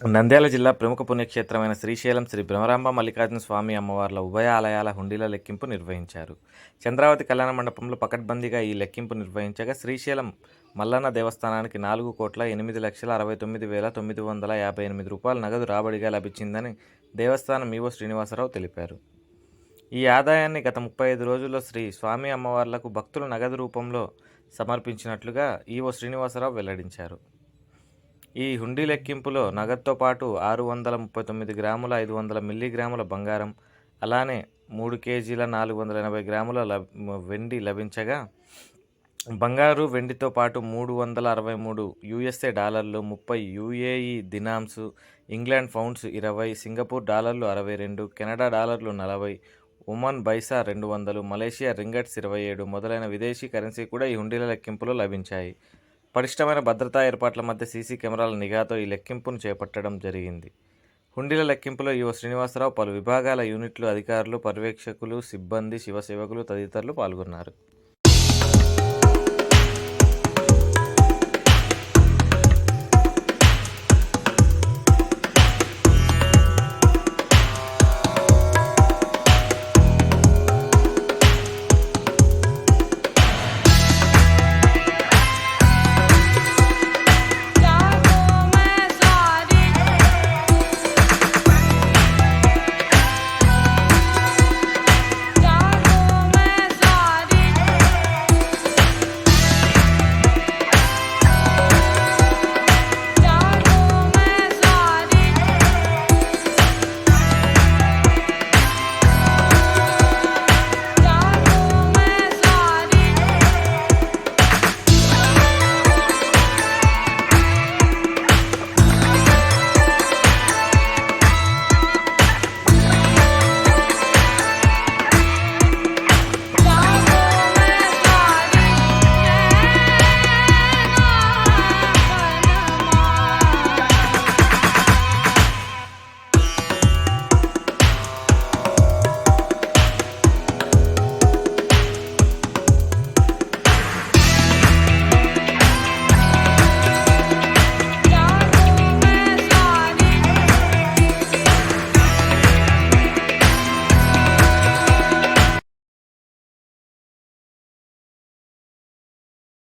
నంద్యాల జిల్లా ప్రముఖ పుణ్యక్షేత్రమైన శ్రీశైలం శ్రీ భ్రమరాంబ మల్లికార్జున స్వామి అమ్మవార్ల ఉభయ ఆలయాల హుండీల లెక్కింపు నిర్వహించారు. చంద్రావతి కళ్యాణ మండపంలో పకడ్బందీగా ఈ లెక్కింపు నిర్వహించగా శ్రీశైలం మల్లన్న దేవస్థానానికి నాలుగు కోట్ల ఎనిమిది లక్షల అరవై తొమ్మిది వేల తొమ్మిది వందల యాభై ఎనిమిది రూపాయలు నగదు రాబడిగా లభించిందని దేవస్థానం ఈవో శ్రీనివాసరావు తెలిపారు. ఈ ఆదాయాన్ని గత ముప్పై ఐదు రోజుల్లో శ్రీ స్వామి అమ్మవార్లకు భక్తులు నగదు రూపంలో సమర్పించినట్లుగా ఈవో శ్రీనివాసరావు వెల్లడించారు. ఈ హుండీ లెక్కింపులో నగదుతో పాటు ఆరు వందల ముప్పై తొమ్మిది గ్రాముల ఐదు వందల మిల్లీగ్రాముల బంగారం అలానే మూడు కేజీల నాలుగు వందల ఎనభై గ్రాముల లబ్ వెండి లభించగా బంగారు వెండితో పాటు మూడు వందల అరవై మూడు యూఎస్ఏ డాలర్లు ముప్పై యూఏఈ దినాంస్ ఇంగ్లాండ్ ఫౌండ్స్ ఇరవై సింగపూర్ డాలర్లు అరవై రెండు కెనడా డాలర్లు నలభై ఒమన్ బైసా రెండు వందలు మలేషియా రింగట్స్ ఇరవై ఏడు మొదలైన విదేశీ కరెన్సీ కూడా ఈ హుండీల లెక్కింపులో లభించాయి. పటిష్టమైన భద్రతా ఏర్పాట్ల మధ్య సీసీ కెమెరాల నిఘాతో ఈ లెక్కింపును చేపట్టడం జరిగింది. హుండీల లెక్కింపులో యువ శ్రీనివాసరావు పలు విభాగాల యూనిట్లు అధికారులు పర్యవేక్షకులు సిబ్బంది శివసేవకులు తదితరులు పాల్గొన్నారు.